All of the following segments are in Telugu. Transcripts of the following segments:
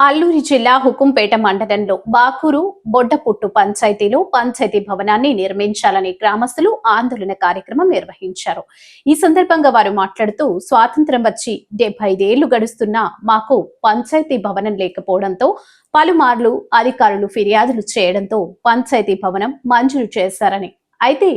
అల్లూరి జిల్లా హుకుంపేట మండలంలో బాకూరు బొడ్డపుట్టు పంచాయతీలో పంచాయతీ భవనాన్ని నిర్మించాలని గ్రామస్తులు ఆందోళన కార్యక్రమం నిర్వహించారు. ఈ సందర్భంగా వారు మాట్లాడుతూ స్వాతంత్రం వచ్చి డెబ్బై ఐదేళ్ళు గడుస్తున్నా మాకు పంచాయతీ భవనం లేకపోవడంతో పలుమార్లు అధికారులు ఫిర్యాదులు చేయడంతో పంచాయతీ భవనం మంజూరు చేశారని అయితే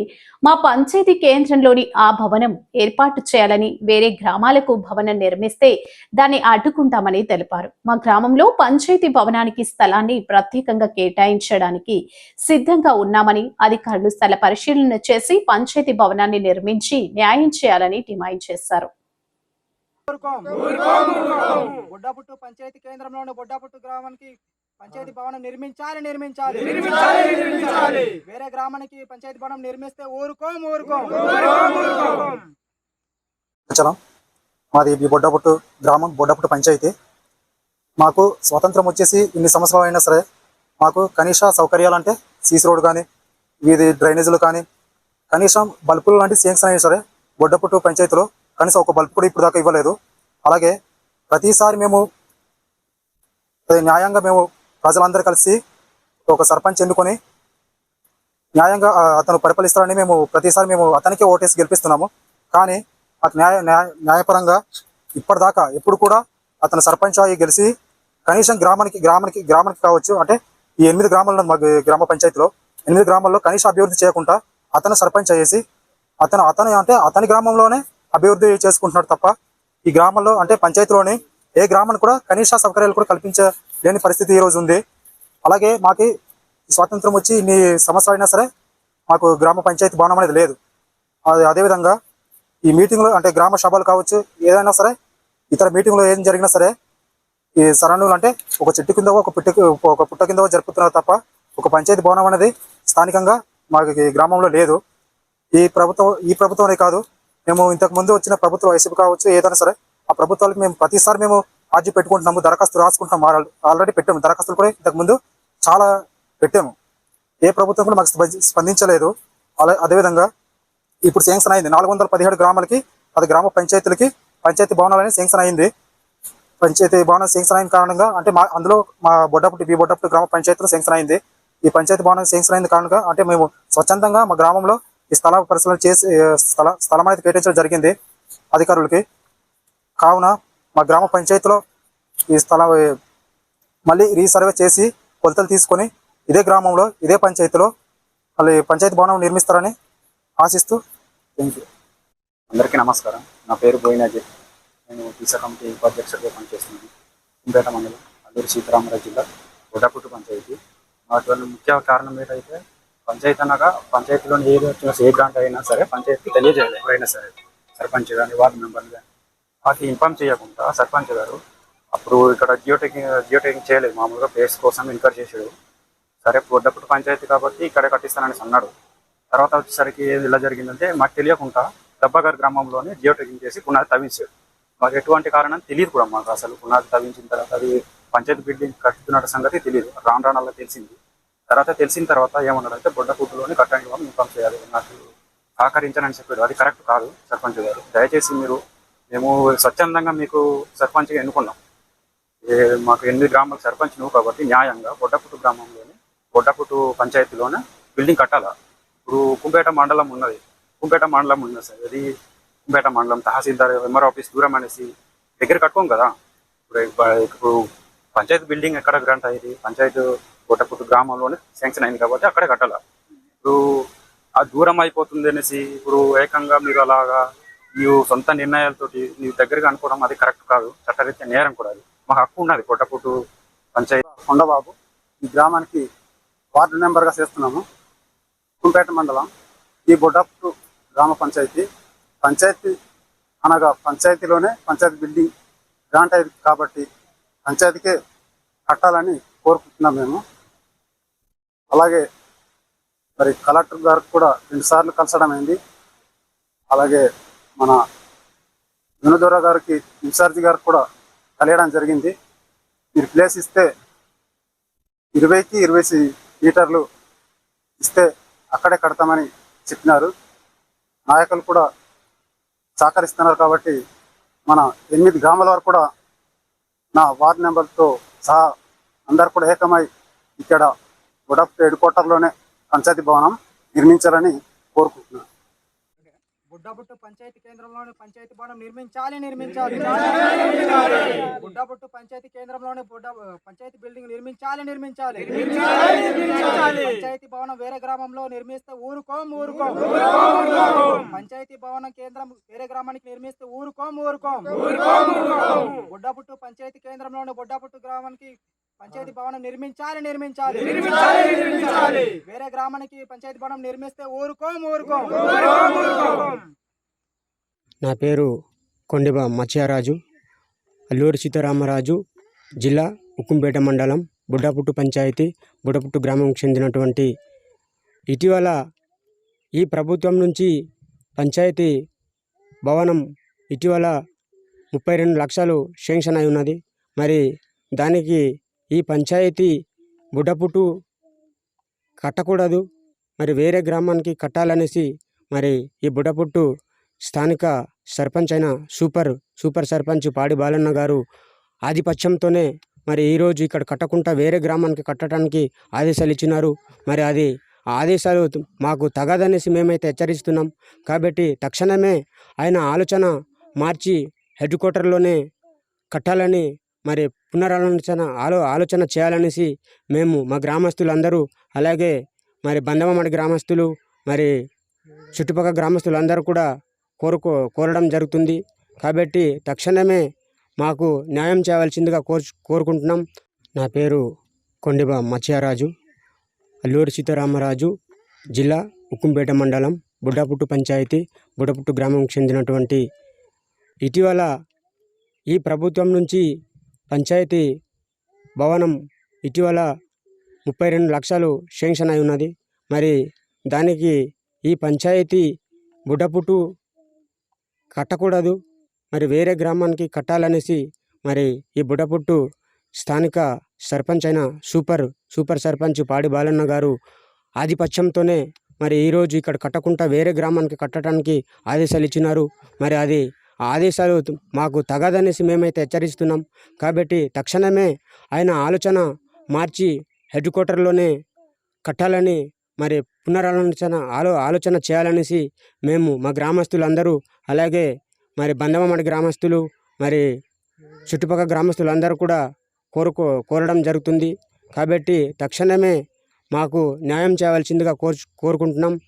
మా పంచాయతీ కేంద్రంలోని ఆ భవనం ఏర్పాటు చేయాలని వేరే గ్రామాలకు భవనం నిర్మిస్తే దాన్ని అడ్డుకుంటామని తెలిపారు మా గ్రామంలో పంచాయతీ భవనానికి స్థలాన్ని ప్రత్యేకంగా కేటాయించడానికి సిద్ధంగా ఉన్నామని అధికారులు స్థల పరిశీలన చేసి పంచాయతీ భవనాన్ని నిర్మించి న్యాయం చేయాలని డిమాండ్ చేశారు ఊరుకోం. పంచాయతీ కేంద్రంలోని బొడ్డపుట్టు గ్రామానికి పంచాయతీ భవనం నిర్మించాలి నిర్మించాలి. వేరే గ్రామానికి పంచాయతీ భవనం నిర్మిస్తే ఊరుకోం ఊరుకోం. చలం మాది ఈ బొడ్డపుట్టు గ్రామం బొడ్డపుట్టు పంచాయతీ. మాకు స్వాతంత్రం వచ్చేసి ఇన్ని సంవత్సరాలు అయినా సరే మాకు కనీస సౌకర్యాలు అంటే సీసీ రోడ్ కానీ వీధి డ్రైనేజీలు కానీ కనీసం బల్బులు లాంటి శాంక్షన్ అయినా సరే బొడ్డపుట్టు పంచాయతీలో కనీసం ఒక బల్బు కూడా ఇప్పుడు దాకా ఇవ్వలేదు. అలాగే ప్రతిసారి మేము న్యాయంగా మేము ప్రజలందరూ కలిసి ఒక సర్పంచ్ ఎన్నుకొని న్యాయంగా అతను పరిపాలిస్తారని మేము ప్రతిసారి మేము అతనికే ఓటేసి గెలిపిస్తున్నాము. కానీ అతను న్యాయ న్యాయ- న్యాయపరంగా ఇప్పటిదాకా ఎప్పుడు కూడా అతను సర్పంచ్ అయ్యి గెలిచి కనీసం గ్రామానికి గ్రామానికి గ్రామానికి కావచ్చు అంటే ఈ ఎనిమిది గ్రామాలు మా గ్రామ పంచాయతీలో ఎనిమిది గ్రామాల్లో కనీస అభివృద్ధి చేయకుండా అతను సర్పంచ్ అయ్యేసి అతను అతను అంటే అతని గ్రామంలోనే అభివృద్ధి చేసుకుంటున్నాడు తప్ప ఈ గ్రామంలో అంటే పంచాయతీలోని ఏ గ్రామానికి కూడా కనీస సౌకర్యాలు కూడా కల్పించే లేని పరిస్థితి ఈ ఉంది. అలాగే మాకి స్వాతంత్రం వచ్చి ఇన్ని సంవత్సరాలు అయినా సరే మాకు గ్రామ పంచాయతీ భవనం అనేది లేదు. అది అదేవిధంగా ఈ మీటింగ్లో అంటే గ్రామ సభలు కావచ్చు ఏదైనా సరే ఇతర మీటింగ్లో ఏం జరిగినా సరే ఈ సరౌండింగ్ అంటే ఒక చెట్టు కింద ఒక పుట్ట ఒక పుట్ట కింద జరుపుతున్నారు తప్ప ఒక పంచాయతీ భవనం అనేది స్థానికంగా మాకు గ్రామంలో లేదు. ఈ ప్రభుత్వం ఈ ప్రభుత్వమే కాదు మేము ఇంతకు ముందు వచ్చిన ప్రభుత్వం వైసీపీ కావచ్చు ఏదైనా సరే ఆ ప్రభుత్వాలకు మేము ప్రతిసారి మేము ఆర్జీ పెట్టుకుంటున్నాము దరఖాస్తు రాసుకుంటాం ఆల్రెడీ పెట్టాము. దరఖాస్తులు కూడా ఇంతకు ముందు చాలా పెట్టాము. ఏ ప్రభుత్వం కూడా మాకు స్పంది- స్పందించలేదు. అలా అదేవిధంగా ఇప్పుడు శాంక్షన్ అయింది. నాలుగు వందల పదిహేడు గ్రామాలకి అది గ్రామ పంచాయతీలకి పంచాయతీ భవనాలని శాంక్షన్ అయింది. పంచాయతీ భవనం శాంక్షన్ అయిన కారణంగా అంటే మా అందులో మా బొడ్డపుట్టి బి బొడ్డపుట్టి గ్రామ పంచాయతీలో శాంక్షన్ అయింది. ఈ పంచాయతీ భవనం శాంక్షన్ అయిన కారణంగా అంటే మేము స్వచ్ఛందంగా మా గ్రామంలో ఈ స్థల పరిశీలన చేసి స్థల స్థలం అయితే కేటాయించడం జరిగింది అధికారులకి. కావున మా గ్రామ పంచాయతీలో ఈ స్థలం మళ్ళీ రీసర్వే చేసి కొలతలు తీసుకొని ఇదే గ్రామంలో ఇదే పంచాయతీలో మళ్ళీ పంచాయతీ భవనం నిర్మిస్తారని ఆశిస్తూ థ్యాంక్ యూ అందరికీ నమస్కారం. నా పేరు బోయినాజీ. నేను ఈసా కమిటీ ఉపాధ్యక్షుడిగా పనిచేస్తున్నాను. కుంపేట మండలం అల్లూరు సీతారామరాజు జిల్లా గుడ్డపుట్టు పంచాయతీ. అటువంటి ముఖ్య కారణం ఏంటంటే పంచాయతీ అనగా పంచాయతీలోని ఏది వచ్చినా ఏ గ్రాంట్ అయినా సరే పంచాయతీకి తెలియజేయాలి. ఎవరైనా సరే సర్పంచ్ కానీ వార్డు మెంబర్లు కానీ వాటికి ఇన్ఫామ్ చేయకుండా సర్పంచ్ గారు అప్పుడు ఇక్కడ జియోటెకింగ్ జియోటెకింగ్ చేయలేదు. మామూలుగా ప్లేస్ కోసం ఎన్కరేజ్ చేసాడు సరే గొడ్డపుట్టు పంచాయతీ కాబట్టి ఇక్కడే కట్టిస్తానని అన్నాడు. తర్వాత వచ్చేసరికి ఇలా జరిగిందంటే మాకు తెలియకుండా దబ్బగారి గ్రామంలోనే జియోటెకింగ్ చేసి పునాది తవ్వించాడు. మాకు ఎటువంటి కారణం తెలియదు కూడా మాకు అసలు పునాది తవ్వించిన తర్వాత అది పంచాయతీ బిల్డింగ్ కట్టుతున్న సంగతి తెలియదు. రాను రాను అలా తెలిసింది. తర్వాత తెలిసిన తర్వాత ఏమన్నాడంటే బొడ్డపుట్టులోనే కట్టండి కట్టడానికి ఇన్ఫామ్ చేయాలి. నాకు సహకరించానని చెప్పాడు. అది కరెక్ట్ కాదు సర్పంచ్ గారు. దయచేసి మీరు మేము స్వచ్ఛందంగా మీకు సర్పంచ్గా ఎన్నుకున్నాం. ఏ మాకు ఎనిమిది గ్రామాలు సర్పంచ్ నువ్వు కాబట్టి న్యాయంగా బొడ్డపుట్టు గ్రామంలోనే బొడ్డపుట్టు పంచాయతీలోనే బిల్డింగ్ కట్టాలా. ఇప్పుడు కుంపేట మండలం ఉన్నది. కుంపేట మండలం ఉన్నది సార్ అది కుంపేట మండలం తహసీల్దార్ ఎంఆర్ ఆఫీస్ దూరం అనేసి దగ్గర కట్టుకోం కదా. ఇప్పుడు ఇప్పుడు పంచాయతీ బిల్డింగ్ ఎక్కడ గ్రాంట్ అయ్యేది? పంచాయతీ కోటపుట్టు గ్రామంలోనే శాంక్షన్ అయింది కాబట్టి అక్కడే కట్టాలా. ఇప్పుడు ఆ దూరం అయిపోతుంది అనేసి ఇప్పుడు ఏకంగా మీరు అలాగా నీవు సొంత నిర్ణయాలతో నీ దగ్గరగా అనుకోవడం అది కరెక్ట్ కాదు. చట్టరీత్యా నేరం కూడా అది. మాకు హక్కు ఉన్నది. కొట్టపుట్టు పంచాయతీ. కొండబాబు ఈ గ్రామానికి వార్డు మెంబర్గా చేస్తున్నాము. కుంపేట మండలం ఈ బొడ్డపుట్టు గ్రామ పంచాయతీ. పంచాయతీ అనగా పంచాయతీలోనే పంచాయతీ బిల్డింగ్ గ్రాంట్ అయింది కాబట్టి పంచాయతీకే కట్టాలని కోరుకుంటున్నాం మేము. అలాగే మరి కలెక్టర్ గారికి కూడా రెండుసార్లు కలసడం అయింది. అలాగే మన వినోదోర గారికి ఇన్ఛార్జి గారికి కూడా కలియడం జరిగింది. మీరు ప్లేస్ ఇస్తే ఇరవైకి ఇరవై మీటర్లు ఇస్తే అక్కడే కడతామని చెప్పినారు. నాయకులు కూడా సహకరిస్తున్నారు కాబట్టి మన ఎనిమిది గ్రామాల వరకు కూడా నా వార్డు నెంబర్తో సహా అందరు కూడా ఏకమై ఇక్కడ బుడపుట్టు హెడ్ క్వార్టర్లోనే పంచాయతీ భవనం నిర్మించాలని కోరుకుంటున్నాను. బుడ్డపుట్టు పంచాయతీ కేంద్రంలోని పంచాయతీ భవనం నిర్మించాలి నిర్మించాలి. బుడ్డపుట్టు పంచాయతీ కేంద్రంలోని బుడ్డ పంచాయతీ బిల్డింగ్ నిర్మించాలి నిర్మించాలి. పంచాయతీ భవనం వేరే గ్రామంలో నిర్మిస్తే ఊరుకోం ఊరుకోం. పంచాయతీ భవనం కేంద్రం వేరే గ్రామానికి నిర్మిస్తే ఊరుకోం ఊరుకోం. బుడ్డపుట్టు పంచాయతీ కేంద్రంలోని బుడ్డపుట్టు గ్రామానికి పంచాయతీ భవనం నిర్మించాలి నిర్మించాలి. వేరే గ్రామానికి పంచాయతీ భవనం నిర్మిస్తే ఊరుకోం ఊరుకోం. నా పేరు కొండిబ మత్స్యరాజు అల్లూరి సీతారామరాజు జిల్లా ఉక్కుంపేట మండలం బుడ్డపుట్టు పంచాయతీ బుడ్డపుట్టు గ్రామంకి చెందినటువంటి ఇటీవల ఈ ప్రభుత్వం నుంచి పంచాయతీ భవనం ఇటీవల ముప్పై రెండు లక్షలు శాంక్షన్ అయి ఉన్నది. మరి దానికి ఈ పంచాయతీ బుడపుటు కట్టకూడదు. మరి వేరే గ్రామానికి కట్టాలనేసి మరి ఈ బుడపుట్టు స్థానిక సర్పంచ్ అయిన సూపర్ సూపర్ సర్పంచ్ పాడి బాలన్న గారు ఆధిపత్యంతోనే మరి ఈరోజు ఇక్కడ కట్టకుండా వేరే గ్రామానికి కట్టడానికి ఆదేశాలు ఇచ్చినారు. మరి అది ఆ ఆదేశాలు మాకు తగదనేసి మేమైతే హెచ్చరిస్తున్నాం. కాబట్టి తక్షణమే ఆయన ఆలోచన మార్చి హెడ్ క్వార్టర్లోనే కట్టాలని మరి పునరాలోచన ఆలో ఆలోచన చేయాలనేసి మేము మా గ్రామస్తులందరూ అలాగే మరి బంధమమడి గ్రామస్తులు మరి చుట్టుపక్కల గ్రామస్తులందరూ కూడా కోరుకో కోరడం జరుగుతుంది. కాబట్టి తక్షణమే మాకు న్యాయం చేయవలసిందిగా కోరు కోరుకుంటున్నాం. నా పేరు కొండిబ మత్స్యరాజు అల్లూరి సీతారామరాజు జిల్లా ఉక్కుంపేట మండలం బుడ్డపుట్టు పంచాయతీ బుడ్డపుట్టు గ్రామంకి చెందినటువంటి ఇటీవల ఈ ప్రభుత్వం నుంచి పంచాయతీ భవనం ఇటీవల ముప్పై రెండు లక్షలు శాంక్షన్ అయి ఉన్నది. మరి దానికి ఈ పంచాయతీ బుడ్డపుట్టు కట్టకూడదు. మరి వేరే గ్రామానికి కట్టాలనేసి మరి ఈ బుడ్డపుట్టు స్థానిక సర్పంచ్ అయిన సూపర్ సూపర్ సర్పంచ్ పాడి బాలన్న గారు ఆధిపత్యంతోనే మరి ఈరోజు ఇక్కడ కట్టకుండా వేరే గ్రామానికి కట్టడానికి ఆదేశాలు ఇచ్చినారు. మరి అది ఆదేశాలు మాకు తగదనేసి మేమైతే హెచ్చరిస్తున్నాం. కాబట్టి తక్షణమే ఆయన ఆలోచన మార్చి హెడ్ క్వార్టర్లోనే కట్టాలని మరి పునరాలోచన ఆలో ఆలోచన చేయాలనేసి మేము మా గ్రామస్తులందరూ అలాగే మరి బంధమమడి గ్రామస్తులు మరి చుట్టుపక్కల గ్రామస్తులందరూ కూడా కోరుకో కోరడం జరుగుతుంది. కాబట్టి తక్షణమే మాకు న్యాయం చేయవలసిందిగా కోరు కోరుకుంటున్నాం.